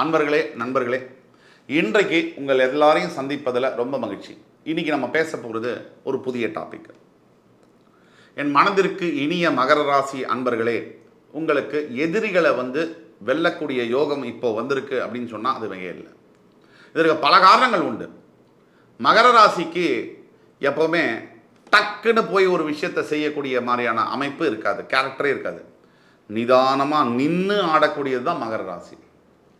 அன்பர்களே நண்பர்களே இன்றைக்கு உங்கள் எல்லாரையும் சந்திப்பதில் ரொம்ப மகிழ்ச்சி. இன்னைக்கு நம்ம பேச போகிறது ஒரு புதிய டாபிக் என் மனதிற்கு இனிய மகர ராசி அன்பர்களே உங்களுக்கு எதிரிகளை வந்து வெல்லக்கூடிய யோகம் இப்போ வந்திருக்கு அப்படின்னு சொன்னால் அது வகையே இல்லை. இதற்கு பல காரணங்கள் உண்டு. மகர ராசிக்கு எப்போவுமே டக்குன்னு போய் ஒரு விஷயத்தை செய்யக்கூடிய மாதிரியான அமைப்பு இருக்காது கேரக்டரே இருக்காது. நிதானமாக நின்று ஆடக்கூடியது தான் மகர ராசி.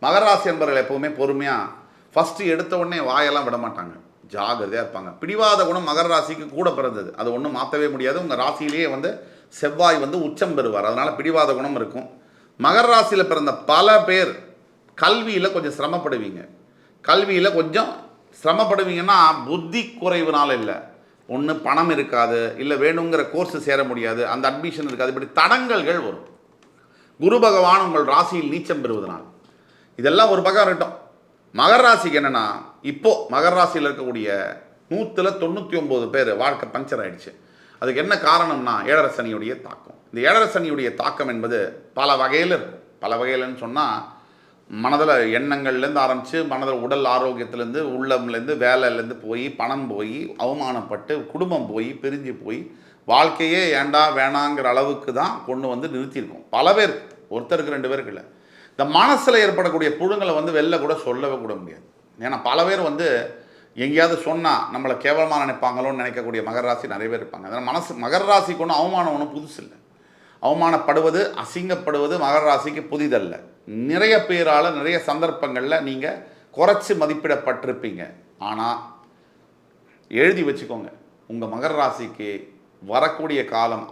மகராசி என்பவர்கள் எப்போவுமே பொறுமையாக ஃபஸ்ட்டு எடுத்த உடனே வாயெல்லாம் விட மாட்டாங்க. ஜாகிரதையாக இருப்பாங்க. பிடிவாத குணம் மகர ராசிக்கு கூட பிறந்தது. அது ஒன்றும் மாற்றவே முடியாது. உங்கள் ராசியிலேயே வந்து செவ்வாய் வந்து உச்சம் பெறுவார். அதனால் பிடிவாத குணம் இருக்கும். மகர ராசியில் பிறந்த பல பேர் கல்வியில் கொஞ்சம் சிரமப்படுவீங்க. கல்வியில் கொஞ்சம் சிரமப்படுவீங்கன்னா புத்தி குறைவுனால இல்லை. ஒன்று பணம் இருக்காது. இல்லை வேணுங்கிற கோர்ஸ் சேர முடியாது. அந்த அட்மிஷன் இருக்காது. இப்படி தடங்கல்கள் வரும். குரு பகவான் உங்கள் ராசியில் நீச்சம் பெறுவதனால். இதெல்லாம் ஒரு பக்கம் இருக்கட்டும். மகர ராசிக்கு என்னென்னா இப்போது மகர ராசியில் இருக்கக்கூடிய நூற்றில் தொண்ணூற்றி ஒம்பது பேர் வாழ்க்கை பஞ்சர் ஆயிடுச்சு. அதுக்கு என்ன காரணம்னா ஏழரை சனியுடைய தாக்கம். இந்த ஏழரை சனியுடைய தாக்கம் என்பது பல வகையில் இருக்கும் பல வகையிலன்னு சொன்னால் மனதில் எண்ணங்கள்லேருந்து ஆரம்பித்து மனதில் உடல் ஆரோக்கியத்துலேருந்து உள்ளம்லேருந்து வேலையிலேருந்து போய் பணம் போய் அவமானப்பட்டு குடும்பம் போய் பிரிஞ்சு போய் வாழ்க்கையே ஏண்டா வேணாங்கிற அளவுக்கு தான் கொண்டு வந்து நிறுத்தியிருக்கோம். பல பேர் ஒருத்தருக்கு ரெண்டு பேருக்கு இல்லை. இந்த மனசில் ஏற்படக்கூடிய புழுங்களை வந்து வெளில கூட சொல்லவே கூட முடியாது. ஏன்னா பல பேர் வந்து எங்கேயாவது சொன்னால் நம்மளை கேவலமாக நினைப்பாங்களோன்னு நினைக்கக்கூடிய மகர ராசி நிறைய பேர் இருப்பாங்க. அதனால் மனசு மகர ராசிக்கு ஒன்றும் அவமானம் ஒன்றும் புதுசு இல்லை. அவமானப்படுவது அசிங்கப்படுவது மகர ராசிக்கு புதிதல்ல. நிறைய பேரால் நிறைய சந்தர்ப்பங்களில் நீங்கள் குறைச்சி மதிப்பிடப்பட்டிருப்பீங்க. ஆனால் எழுதி வச்சுக்கோங்க. உங்கள் மகர ராசிக்கு வரக்கூடிய காலம்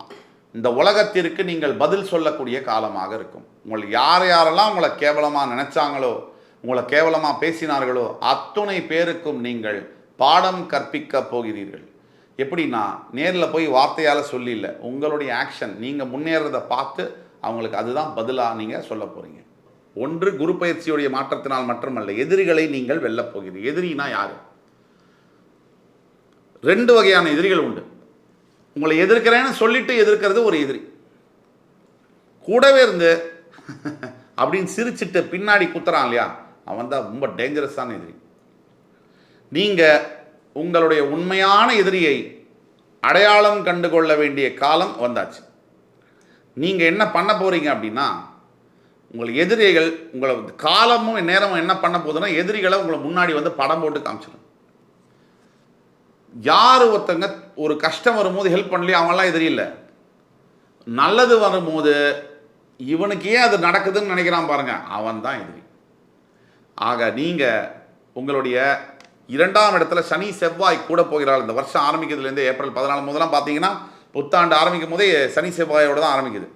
இந்த உலகத்திற்கு நீங்கள் பதில் சொல்லக்கூடிய காலமாக இருக்கும். உங்களை யார் யாரெல்லாம் உங்களை கேவலமாக நினைச்சாங்களோ உங்களை கேவலமாக பேசினார்களோ அத்துணை பேருக்கும் நீங்கள் பாடம் கற்பிக்க போகிறீர்கள். எப்படின்னா நேரில் போய் வார்த்தையால் சொல்லில்ல உங்களுடைய ஆக்ஷன் நீங்கள் முன்னேறதை பார்த்து அவங்களுக்கு அதுதான் பதிலாக நீங்கள் சொல்ல போகிறீங்க ஒன்று குரு பயிற்சியுடைய மாற்றத்தினால் மட்டுமல்ல எதிரிகளை நீங்கள் வெல்லப் போகிறீர்கள். எதிரினா யார்? ரெண்டு வகையான எதிரிகள் உண்டு. உங்களை எதிர்க்கிறேன்னு சொல்லிட்டு எதிர்க்கிறது ஒரு எதிரி. கூடவே இருந்து அப்படின்னு சிரிச்சிட்டு பின்னாடி குத்துறான் இல்லையா? அவன் தான் ரொம்ப டேஞ்சரஸான எதிரி. நீங்கள் உங்களுடைய உண்மையான எதிரியை அடையாளம் கண்டு கொள்ள வேண்டிய காலம் வந்தாச்சு. நீங்கள் என்ன பண்ண போகிறீங்க அப்படின்னா உங்கள் எதிரிகள் உங்களை காலமும் நேரமும் என்ன பண்ண போகுதுன்னா எதிரிகளை உங்களை முன்னாடி வந்து படம் போட்டு காமிச்சிடும் யார் ஒருத்தங்க ஒரு கஷ்டம் வரும்போது ஹெல்ப் பண்ணலையோ அவங்களாம் எதிரி இல்லை நல்லது வரும்போது இவனுக்கு ஏன் அது நடக்குதுன்னு நினைக்கிறான் பாருங்க. அவன் தான் எதிரி. ஆக நீங்கள் உங்களுடைய இரண்டாம் இடத்துல சனி செவ்வாய் கூட போகிறாள். இந்த வருஷம் ஆரம்பிக்கிறதுலேருந்து ஏப்ரல் பதினாலு முதலாம் பார்த்தீங்கன்னா புத்தாண்டு ஆரம்பிக்கும் போதே சனி செவ்வாயோட தான் ஆரம்பிக்குது.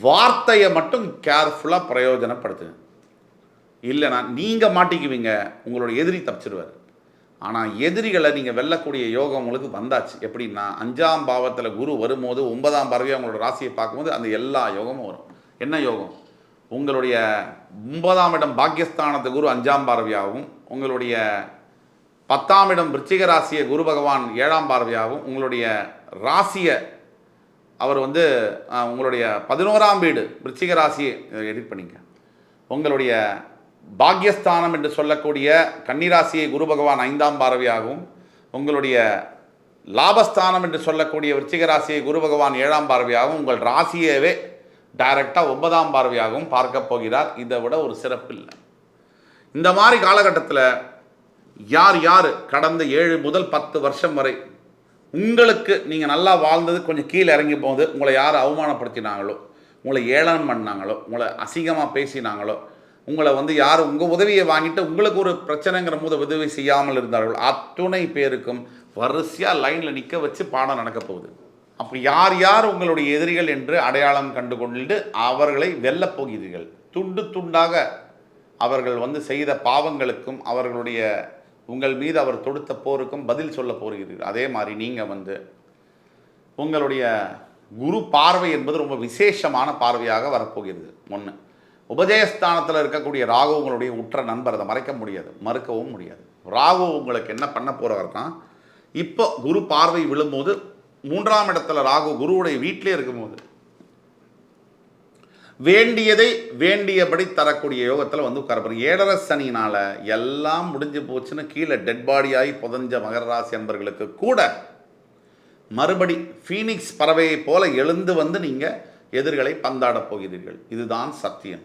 வார்த்தையை மட்டும் கேர்ஃபுல்லாக பிரயோஜனப்படுத்துங்க. இல்லைனா நீங்கள் மாட்டிக்குவீங்க. உங்களுடைய எதிரி தப்பிச்சிருவார். ஆனால் எதிரிகளை நீங்கள் வெல்லக்கூடிய யோகம் உங்களுக்கு வந்தாச்சு. எப்படின்னா அஞ்சாம் பாவத்தில் குரு வரும்போது ஒன்பதாம் பறவை அவங்களோட ராசியை பார்க்கும்போது அந்த எல்லா யோகமும் வரும். என்ன யோகம்? உங்களுடைய ஒன்பதாம் இடம் பாக்கியஸ்தானத்து குரு அஞ்சாம் பார்வையாகவும் உங்களுடைய பத்தாம் இடம் விருச்சிக ராசியை குரு பகவான் ஏழாம் பார்வையாகவும் உங்களுடைய ராசியை அவர் வந்து உங்களுடைய பதினோராம் வீடு விருச்சிக ராசியை எடிட் பண்ணிங்க உங்களுடைய பாக்யஸ்தானம் என்று சொல்லக்கூடிய கன்னிராசியை குரு பகவான் ஐந்தாம் பார்வையாகவும் உங்களுடைய லாபஸ்தானம் என்று சொல்லக்கூடிய விருச்சிக ராசியை குரு பகவான் ஏழாம் பார்வையாகவும் உங்கள் ராசியவே டைரக்டாக ஒன்பதாம் பார்வையாகவும் பார்க்க போகிறார். இதை விட ஒரு சிறப்பு இல்லை. இந்த மாதிரி காலகட்டத்தில் யார் யார் கடந்த ஏழு முதல் பத்து வருஷம் வரை உங்களுக்கு நீங்கள் நல்லா வாழ்ந்தது கொஞ்சம் கீழே இறங்கி போகுது உங்களை யார் அவமானப்படுத்தினாங்களோ உங்களை ஏளனம் பண்ணாங்களோ உங்களை அசிங்கமாக பேசினாங்களோ உங்களை வந்து யார் உங்கள் உதவியை வாங்கிட்டு உங்களுக்கு ஒரு பிரச்சனைங்கிற போது உதவி செய்யாமல் இருந்தார்கள். அத்துணை பேருக்கும் வரிசையாக லைனில் நிற்க வச்சு பாடம் நடக்க போகுது. அப்போ யார் யார் உங்களுடைய எதிரிகள் என்று அடையாளம் கண்டு கொண்டு அவர்களை வெல்லப் போகிறீர்கள். துண்டு துண்டாக அவர்கள் வந்து செய்த பாவங்களுக்கும் அவர்களுடைய உங்கள் மீது அவர் தொடுத்த போருக்கும் பதில் சொல்ல போகிறீர்கள். அதே மாதிரி நீங்கள் வந்து உங்களுடைய குரு பார்வை என்பது ரொம்ப விசேஷமான பார்வையாக வரப்போகிறது. ஒன்று உபஜயஸ்தானத்தில் இருக்கக்கூடிய ராகு உங்களுடைய உற்ற நண்பர் அதை மறைக்க முடியாது மறுக்கவும் முடியாது. ராகு உங்களுக்கு என்ன பண்ண போகிறாருன்னா இப்போ குரு பார்வை விழும்போது மூன்றாம் இடத்துல ராகு குருவுடைய வீட்டிலே இருக்கும்போது வேண்டியதை வேண்டியபடி தரக்கூடிய யோகத்தில் வந்து உட்காரப்படும் ஏழரை சனினால் எல்லாம் முடிஞ்சு போச்சுன்னு கீழே டெட் பாடியாகி புதஞ்ச மகர ராசி என்பர்களுக்கு கூட மறுபடி ஃபீனிக்ஸ் பறவையைப் போல எழுந்து வந்து நீங்கள் எதிர்களை பந்தாடப் போகிறீர்கள். இதுதான் சத்தியம்.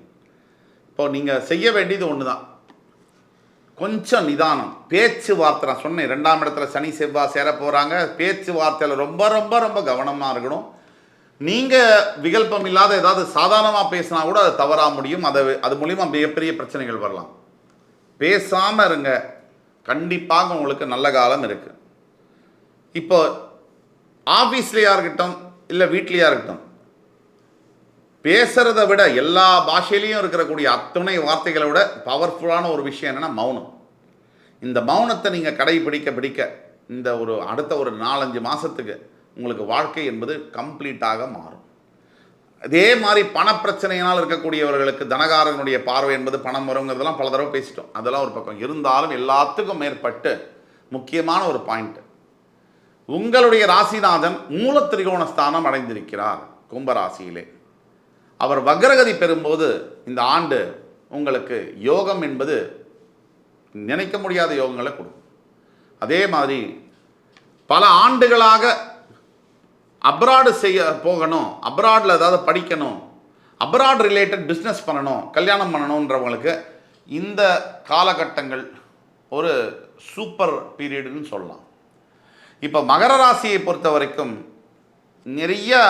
இப்போ நீங்கள் செய்ய வேண்டியது ஒன்று தான் கொஞ்சம் நிதானம். பேச்சுவார்த்தை நான் சொன்னேன் ரெண்டாம் இடத்துல சனி செவ்வாய் சேர போகிறாங்க பேச்சுவார்த்தையில் ரொம்ப ரொம்ப ரொம்ப கவனமாக இருக்கணும். நீங்கள் விகல்பம் இல்லாத ஏதாவது சாதாரணமாக பேசினா கூட அது தவறாக முடியும். அதை அது மூலிமா மிகப்பெரிய பிரச்சனைகள் வரலாம். பேசாமல் இருங்க. கண்டிப்பாக உங்களுக்கு நல்ல காலம் இருக்குது இப்போ ஆஃபீஸ்லேயா இருக்கட்டும் இல்லை வீட்லேயா இருக்கட்டும் பேசுறதை விட எல்லா பாஷையிலையும் இருக்கக்கூடிய அத்துணை வார்த்தைகளை விட பவர்ஃபுல்லான ஒரு விஷயம் என்னன்னா மௌனம். இந்த மௌனத்தை நீங்கள் கடைபிடிக்க பிடிக்க இந்த ஒரு அடுத்த ஒரு நாலஞ்சு மாதத்துக்கு உங்களுக்கு வாழ்க்கை என்பது கம்ப்ளீட்டாக மாறும். அதே மாதிரி பணப்பிரச்சனையினால் இருக்கக்கூடியவர்களுக்கு தனகாரனுடைய பார்வை என்பது பணம் வருங்கிறதெல்லாம் பல தடவை பேசிட்டோம். அதெல்லாம் ஒரு பக்கம். இருந்தாலும் எல்லாத்துக்கும் மேற்பட்டு முக்கியமான ஒரு பாயிண்ட் உங்களுடைய ராசிநாதன் மூலத்திரிகோண ஸ்தானம் அடைந்திருக்கிறார் கும்பராசியிலே. அவர் வக்ரகதி பெறும்போது இந்த ஆண்டு உங்களுக்கு யோகம் என்பது நினைக்க முடியாத யோகங்களை கொடுக்கும். அதே மாதிரி பல ஆண்டுகளாக அப்ராடு செய்ய போகணும் அப்ராடில் ஏதாவது படிக்கணும் அப்ராட் ரிலேட்டட் பிஸ்னஸ் பண்ணணும் கல்யாணம் பண்ணணுன்றவங்களுக்கு இந்த காலகட்டங்கள் ஒரு சூப்பர் பீரியடுன்னு சொல்லலாம். இப்போ மகர ராசியை பொறுத்த வரைக்கும் நிறைய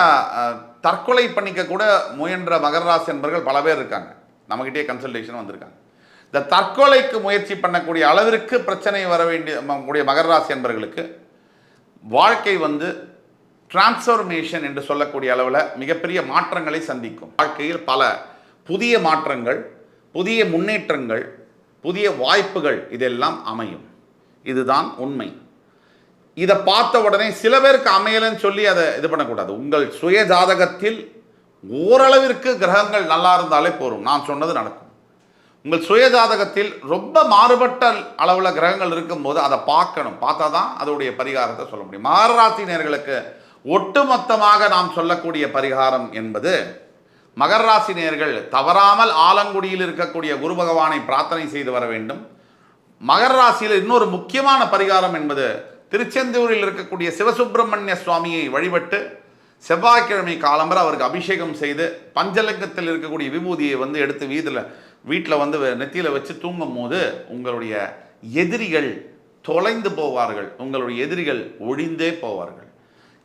தற்கொலை பண்ணிக்க கூட முயன்ற மகராசி என்பர்கள் பல பேர் இருக்காங்க. நம்மகிட்டே கன்சல்டேஷன் வந்திருக்காங்க. இந்த தற்கொலைக்கு முயற்சி பண்ணக்கூடிய அளவிற்கு பிரச்சனை வர வேண்டிய ம- கூடிய என்பவர்களுக்கு வாழ்க்கை வந்து டிரான்ஸ்ஃபர்மேஷன் என்று சொல்லக்கூடிய அளவில் மிகப்பெரிய மாற்றங்களை சந்திக்கும். வாழ்க்கையில் பல புதிய மாற்றங்கள் புதிய முன்னேற்றங்கள் புதிய வாய்ப்புகள் இதெல்லாம் அமையும். இதுதான் உண்மை. இதை பார்த்த உடனே சில பேருக்கு அமையலைன்னு சொல்லி அதை இது பண்ணக்கூடாது. உங்கள் சுய ஜாதகத்தில் ஓரளவிற்கு கிரகங்கள் நல்லா இருந்தாலே போதும். நான் சொன்னது நடக்கும். உங்கள் சுய ஜாதகத்தில் ரொம்ப மாறுபட்ட அளவில் கிரகங்கள் இருக்கும்போது அதை பார்க்கணும். பார்த்தா தான் அதோடைய பரிகாரத்தை சொல்ல முடியும். மகராசி நேர்களுக்கு ஒட்டுமொத்தமாக நாம் சொல்லக்கூடிய பரிகாரம் என்பது மகர ராசி நேர்கள் தவறாமல் ஆலங்குடியில் இருக்கக்கூடிய குரு பகவானை பிரார்த்தனை செய்து வர வேண்டும். மகர ராசியில் இன்னொரு முக்கியமான பரிகாரம் என்பது திருச்செந்தூரில் இருக்கக்கூடிய சிவசுப்பிரமணிய சுவாமியை வழிபட்டு செவ்வாய்க்கிழமை காலம்பர அவருக்கு அபிஷேகம் செய்து பஞ்சலக்கத்தில் இருக்கக்கூடிய விபூதியை வந்து எடுத்து வீதியில் வீட்டில் வந்து நெத்தியில் வச்சு தூங்கும் போது உங்களுடைய எதிரிகள் தொலைந்து போவார்கள். உங்களுடைய எதிரிகள் ஒழிந்தே போவார்கள்.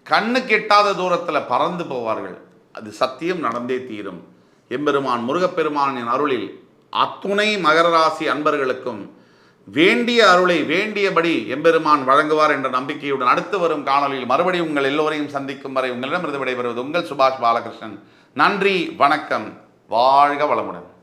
கண்ணு கெட்டாத தூரத்தில் பறந்து போவார்கள். அது சத்தியம் நடந்தே தீரும். எம்பெருமான் முருகப்பெருமானின் அருளில் அத்துணை மகர ராசி அன்பர்களுக்கும் வேண்டிய அருளை வேண்டியபடி எம்பெருமான் வழங்குவார் என்ற நம்பிக்கையுடன் அடுத்து வரும் காணொலியில் மறுபடியும் உங்கள் எல்லோரையும் சந்திக்கும் வரை உங்களிடமிருந்து விடைபெறுவது உங்கள் சுபாஷ் பாலகிருஷ்ணன். நன்றி வணக்கம். வாழ்க வளமுடன்.